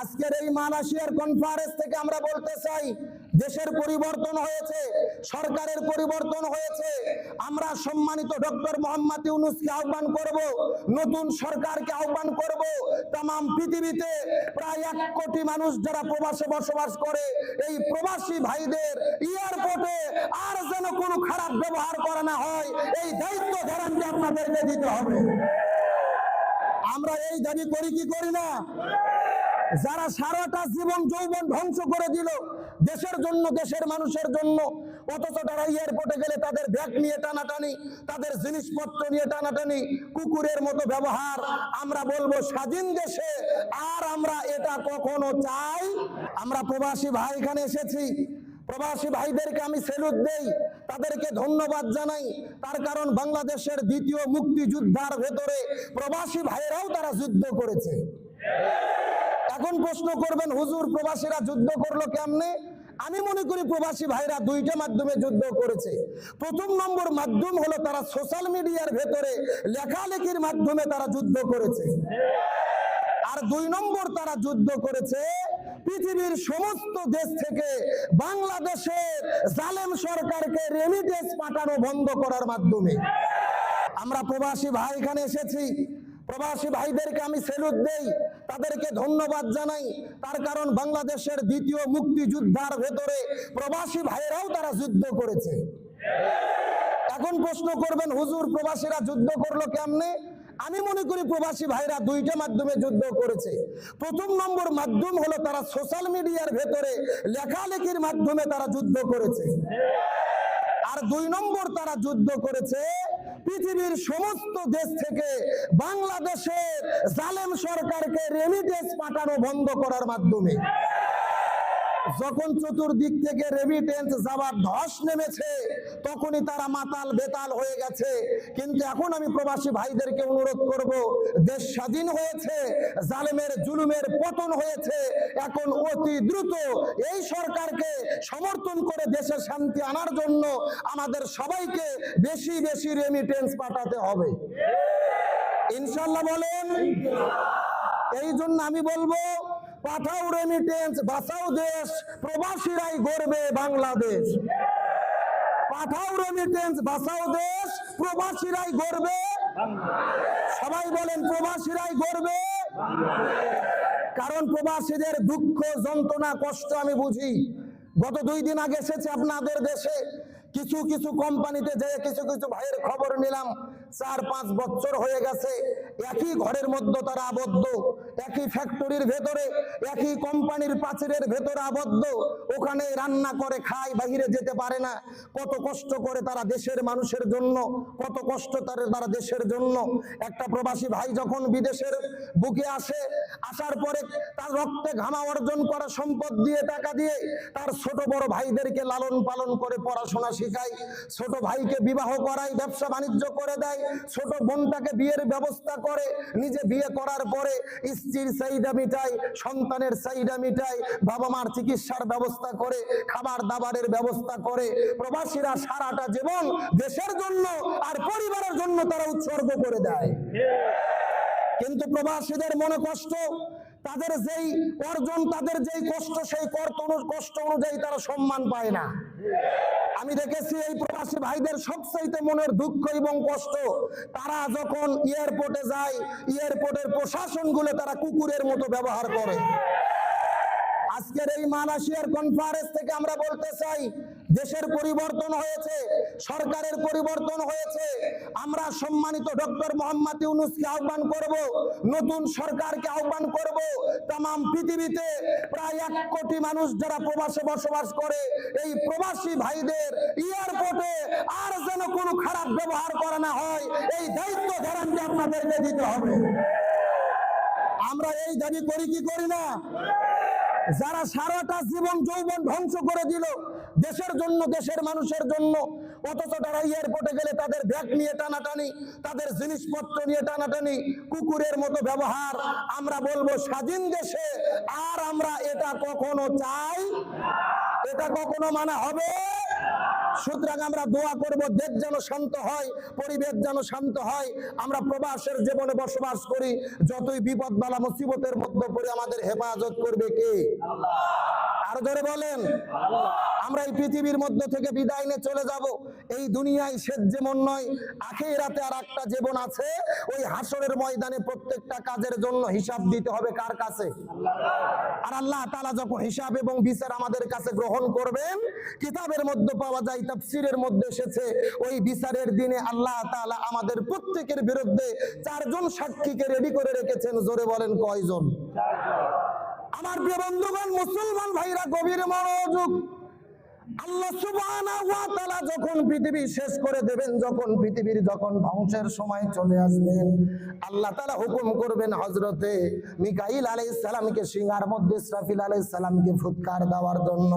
আজকের এই মালয়েশিয়ার কনফারেন্স থেকে আমরা বলতে চাই, দেশের পরিবর্তন হয়েছে, সরকারের পরিবর্তন হয়েছে। আমরা সম্মানিত ডক্টর মোহাম্মদ ইউনুসকে আহ্বান করব, নতুন সরকারকে আহ্বান করব। তাম পৃথিবীতে প্রায় এক কোটি মানুষ যারা প্রবাসে বসবাস করে, এই প্রবাসী ভাইদের এয়ারপোর্টে আর যেন কোনো খারাপ ব্যবহার করা না হয়, এই দায়িত্ব গ্যারান্টি আপনাদেরকে দিতে হবে। আমরা এই দাবি করি কি করি না? যারা সারাটা জীবন যৌবন ধ্বংস করে দিল, দেশের জন্য, দেশের মানুষের জন্য, অথচ তারা এয়ারপোর্টে গেলে তাদের ব্যাগ নিয়ে টানাটানি, তাদের জিনিসপত্র নিয়ে টানাটানি, কুকুরের মতো ব্যবহার, আমরা বলব স্বাধীন দেশে, আর আমরা এটা কখনো চাই, আমরা প্রবাসী ভাই এখানে এসেছি, প্রবাসী ভাইদেরকে আমি সেলুট দেই, তাদেরকে ধন্যবাদ জানাই, তার কারণ বাংলাদেশের দ্বিতীয় মুক্তিযুদ্ধার ভেতরে প্রবাসী ভাইয়েরাও তারা যুদ্ধ করেছে। এখন প্রশ্ন করবেন, হুজুর প্রবাসীরা যুদ্ধ করল কেমনে? আমি মনে করি প্রবাসী ভাইরা দুইটা মাধ্যমে যুদ্ধ করেছে। প্রথম নম্বর মাধ্যম হলো তারা সোশ্যাল মিডিয়ার ভেতরে লেখালেখির মাধ্যমে তারা যুদ্ধ করেছে। আর দুই নম্বর তারা যুদ্ধ করেছে পৃথিবীর সমস্ত দেশ থেকে বাংলাদেশের জালেম সরকারকে রেমিটেন্স পাঠানো বন্ধ করার মাধ্যমে। আমরা প্রবাসী ভাই এখানে এসেছি। প্রবাসী ভাইদেরকে আমি সেলুট দেই। তাদেরকে ধন্যবাদ জানাই। তার কারণ বাংলাদেশের দ্বিতীয় মুক্তিযুদ্ধার ভেতরে প্রবাসী ভাইয়েরাও তারা যুদ্ধ করেছে। এখন প্রশ্ন করবেন, হুজুর, প্রবাসীরা যুদ্ধ করল কেমনে? আমি মনে করি প্রবাসী ভাইরা দুইটা মাধ্যমে যুদ্ধ করেছে। প্রথম নম্বর মাধ্যম হলো তারা সোশ্যাল মিডিয়ার ভেতরে লেখালেখির মাধ্যমে তারা যুদ্ধ করেছে। আর দুই নম্বর তারা যুদ্ধ করেছে পৃথিবীর সমস্ত দেশ থেকে বাংলাদেশের জালেম সরকারকে রেমিটেন্স পাঠানো বন্ধ করার মাধ্যমে। যখন চতুর্দিক থেকে রেমিটেন্স যাওয়ার ধস নেমেছে, তখনই তারা মাতাল বেতাল হয়ে গেছে। কিন্তু এখন আমি প্রবাসী ভাইদেরকে অনুরোধ করব, দেশ স্বাধীন হয়েছে, জালেমের জুলুমের পতন হয়েছে, এখন অতি দ্রুত এই সরকারকে সমর্থন করে দেশে শান্তি আনার জন্য আমাদের সবাইকে বেশি বেশি রেমিটেন্স পাঠাতে হবে। ইনশাল্লাহ বলেন, এই জন্য আমি বলব পাঠাও রেমিটেন্স বাঁচাও দেশ, প্রবাসীরাই গড়বে বাংলাদেশ। পাঠাও রেমিটেন্স বাঁচাও দেশ, প্রবাসীরাই গড়বে সবাই বলেন, প্রবাসীরাই গড়বে কারণ প্রবাসীদের দুঃখ, যন্ত্রণা, কষ্ট আমি বুঝি। গত দুই দিন আগে এসেছে আপনাদের দেশে। কিছু কিছু কোম্পানিতে যেয়ে কিছু কিছু ভাইয়ের খবর নিলাম। চার, পাঁচ বছর হয়ে গেছে। একই ঘরের মধ্যে তারা আবদ্ধ। একই ফ্যাক্টরির ভেতরে, একই কোম্পানির প্রাচীরের ভেতরে আবদ্ধ। ওখানে রান্না করে, খায়, বাহিরে যেতে পারে না। কত কষ্ট করে তারা দেশের মানুষের জন্য, কত কষ্ট তার, তারা দেশের জন্য। একটা প্রবাসী ভাই যখন বিদেশের বুকে আসে, আসার পরে তার রক্তে ঘামা অর্জন করা সম্পদ দিয়ে, টাকা দিয়ে, তার ছোট বড় ভাইদেরকে লালন পালন করে পড়াশোনা শেখায়। ছোট ভাইকে বিবাহ করায়, ব্যবসা বাণিজ্য করে দেয়। ছোট বোনটাকে বিয়ের ব্যবস্থা করে, নিজে বিয়ে করার পরে স্ত্রীর চাহিদা মিটায় সন্তানের চাহিদা মিটায় বাবা মার চিকিৎসার ব্যবস্থা করে খাবার দাবারের ব্যবস্থা করে প্রবাসীরা সারাটা জীবন দেশের জন্য আর পরিবারের জন্য তারা উৎসর্গ করে দেয়। কিন্তু প্রবাসীদের মনে কষ্ট তাদের যেই অর্জন, তাদের যেই কষ্ট, সেই কষ্ট অনুযায়ী তারা সম্মান পায় না। আমি দেখেছি এই প্রবাসী ভাইদের সবচাইতে মনের দুঃখ এবং কষ্ট, তারা যখন এয়ারপোর্টে যায়, এয়ারপোর্টের প্রশাসনগুলো তারা কুকুরের মতো ব্যবহার করে। আজকের এই মালয়েশিয়ার কনফারেন্স থেকে আমরা বলতে চাই দেশের পরিবর্তন হয়েছে, সরকারের পরিবর্তন হয়েছে। আমরা সম্মানিত ডক্টর মোহাম্মদ ইউনুসকে আহ্বান করব, নতুন সরকারকে আহ্বান করব। তাম পৃথিবীতে প্রায় এক কোটি মানুষ যারা প্রবাসে বসবাস করে, এই প্রবাসী ভাইদের এয়ারপোর্টে আর যেন কোনো খারাপ ব্যবহার করা না হয়, এই দায়িত্ব গ্যারান্টি আপনাদেরকে দিতে হবে। আমরা এই দাবি করি কি করি না? যারা সারাটা জীবন যৌবন ধ্বংস করে দিল দেশের জন্য, দেশের মানুষের জন্য। অথচ তারা এয়ারপোর্টে গেলে তাদের ব্যাগ নিয়ে টানাটানি, তাদের জিনিসপত্র নিয়ে টানাটানি, কুকুরের মতো ব্যবহার। আমরা বলব, স্বাধীন দেশে আর আমরা এটা কখনো চাই, এটা কখনো মানে হবে সুতরাং আমরা দোয়া করব, দেশ যেন শান্ত হয়, পরিবেশ যেন শান্ত হয়। আমরা প্রবাসের জীবনে বসবাস করি, যতই বিপদ বালা মুসিবতের মধ্যে পড়ে আমাদের হেফাজত করবে কে? আর ধরে বলেন। আমরা এই পৃথিবীর মধ্যে থেকে বিদায় নিয়ে চলে যাব। এই দুনিয়ায় শেষ যেমন নয়, আখেরাতে আর একটা জীবন আছে, ওই হাসরের ময়দানে প্রত্যেকটা কাজের জন্য হিসাব দিতে হবে কার কাছে? আর আল্লাহ তাআলা যখন হিসাব এবং বিচার আমাদের কাছে গ্রহণ করবেন, কিতাবের মধ্যে পাওয়া যায় তাফসীরের মধ্যে এসেছে ওই বিচারের দিনে আল্লাহ তালা আমাদের প্রত্যেকের বিরুদ্ধে চারজন সাক্ষীকে রেডি করে রেখেছেন জোরে বলেন কয়জন? আমার প্রিয় বন্ধুগণ মুসলমান ভাইরা গভীর মনোযোগ যখন পৃথিবী শেষ করে দেবেন, যখন পৃথিবীর যখন ধ্বংসের সময় চলে আসবেন আল্লাহ তাআলা হুকুম করবেন হযরতে মিকাইল আলাইহিস সালামকে সিংহার মধ্যে ইসরাফিল আলাইহিস সালামকে ফুৎকার দেওয়ার জন্য।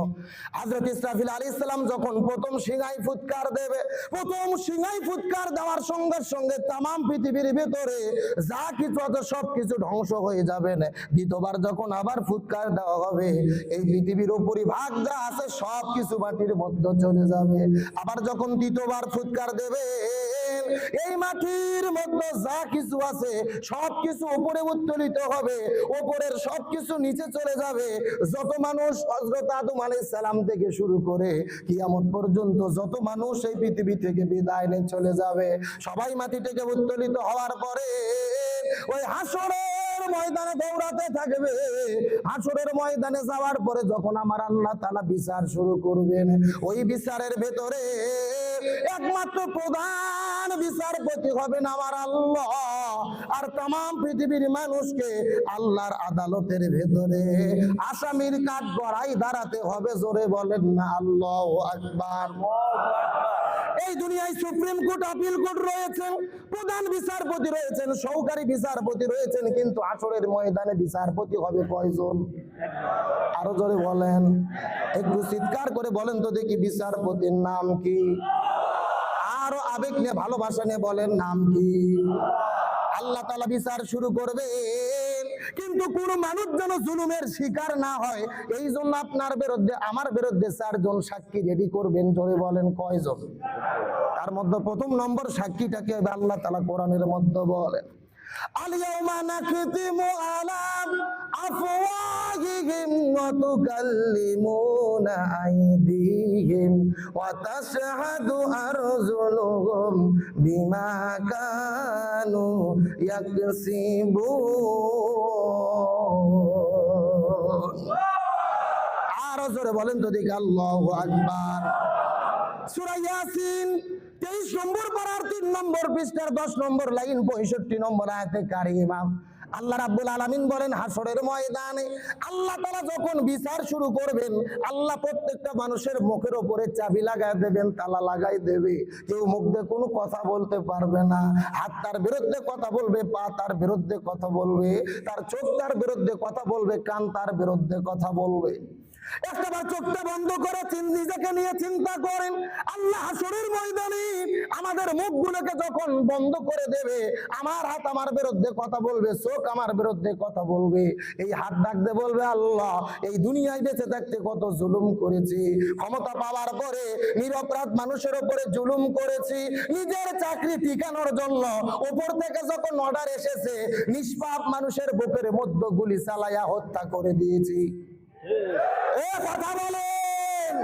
হযরত ইসরাফিল আলাইহিস সালাম যখন প্রথম ফুৎকার দেবে, প্রথম ফুৎকার দেওয়ার সঙ্গে সঙ্গে তামাম পৃথিবীর ভিতরে যা কিছু আছে সব কিছু ধ্বংস হয়ে যাবে। না দ্বিতীয়বার যখন আবার ফুৎকার দেওয়া হবে, এই পৃথিবীর উপরিভাগ যা আছে সব কিছু মাটির মধ্যে চলে যাবে। আবার যখন দ্বিতীয়বার ফুৎকার দেবে, এই মাটির মধ্যে যা কিছু আছে সব কিছু উপরে উত্তোলিত হবে, উপরের সব কিছু নিচে চলে যাবে। যত মানুষ হযরত আদম আলাইহিস সালাম থেকে শুরু করে কিয়ামত পর্যন্ত যত মানুষ এই পৃথিবী থেকে বিদায় নিয়ে চলে যাবে, সবাই মাটি থেকে উত্তোলিত হওয়ার পরে ওই হাসরের ময়দানে দৌড়াতে থাকবে। হাসরের ময়দানে যাওয়ার পরে যখন আমার আল্লাহ তাআলা বিচার শুরু করবেন, ওই বিচারের ভেতরে একমাত্র প্রধান বিচারপতি হবেন আমার আল্লাহ। আর তাম পৃথিবীর মানুষকে আল্লাহর আদালতের ভেতরে আসামির কাঠ গড়াই দাঁড়াতে হবে, জোরে বলেন না, আল্লাহ আকবার। এই দুনিয়ায় সুপ্রিম কোর্ট, আপিল কোর্ট রয়েছেন, প্রধান বিচারপতি রয়েছেন, সহকারী বিচারপতি রয়েছেন, কিন্তু আসরের ময়দানে বিচারপতি হবে কয়জন? আরও জোরে বলেন, একটু চিৎকার করে বলেন তো দেখি বিচারপতির নাম কি। আরও আবেগ নিয়ে, ভালোবাসা নিয়ে বলেন নাম কি। আল্লাহ তালা বিচার শুরু করবে। কিন্তু কোন মানুষ যেন জুলুমের শিকার না হয় এই জন্য আপনার বিরুদ্ধে, আমার বিরুদ্ধে চারজন সাক্ষী রেডি করবেন জোরে বলেন কয়জন? তার মধ্যে প্রথম নম্বর সাক্ষীটাকে আল্লাহ তালা কোরআনের মধ্যে বলেন আলিয়া أفواههم وتكلمون أيديهم وتشهد أرجلهم بما كانوا يكسبون আরো জোরে বলেন তো দিকে আল্লাহ আকবার সূরা ইয়াসিন তেইশ নম্বর পারার তিন নম্বর পৃষ্ঠার দশ নম্বর লাইন পঁয়ষট্টি নম্বর আয়াতে কারিমা আল্লাহ রাব্বুল আলামিন বলেন হাসরের ময়দানে আল্লাহ তারা যখন বিচার শুরু করবেন, আল্লাহ প্রত্যেকটা মানুষের মুখের উপরে চাবি লাগাই দেবেন, তালা লাগাই দেবে। কেউ মুখ দিয়ে কোনো কথা বলতে পারবে না। হাত তার বিরুদ্ধে কথা বলবে, পা তার বিরুদ্ধে কথা বলবে। তার চোখ তার বিরুদ্ধে কথা বলবে, কান তার বিরুদ্ধে কথা বলবে। একটাবার চোখটা বন্ধ করে নিজেকে নিয়ে চিন্তা করেন। আল্লাহ হাসরের ময়দানে আমাদের মুখগুলোকে যখন বন্ধ করে দেবে, আমার হাত আমার বিরুদ্ধে কথা বলবে, চোখ আমার বিরুদ্ধে কথা বলবে, এই হাত ডাকতে বলবে, আল্লাহ, এই দুনিয়ায় বেঁচে থাকতে কত জুলুম করেছি। ক্ষমতা পাওয়ার পরে নিরপরাধ মানুষের উপরে জুলুম করেছি। নিজের চাকরি টিকানোর জন্য উপর থেকে যখন অর্ডার এসেছে, নিষ্পাপ মানুষের বুকের মধ্যে গুলি চালাইয়া হত্যা করে দিয়েছি। এ কথা বলেন।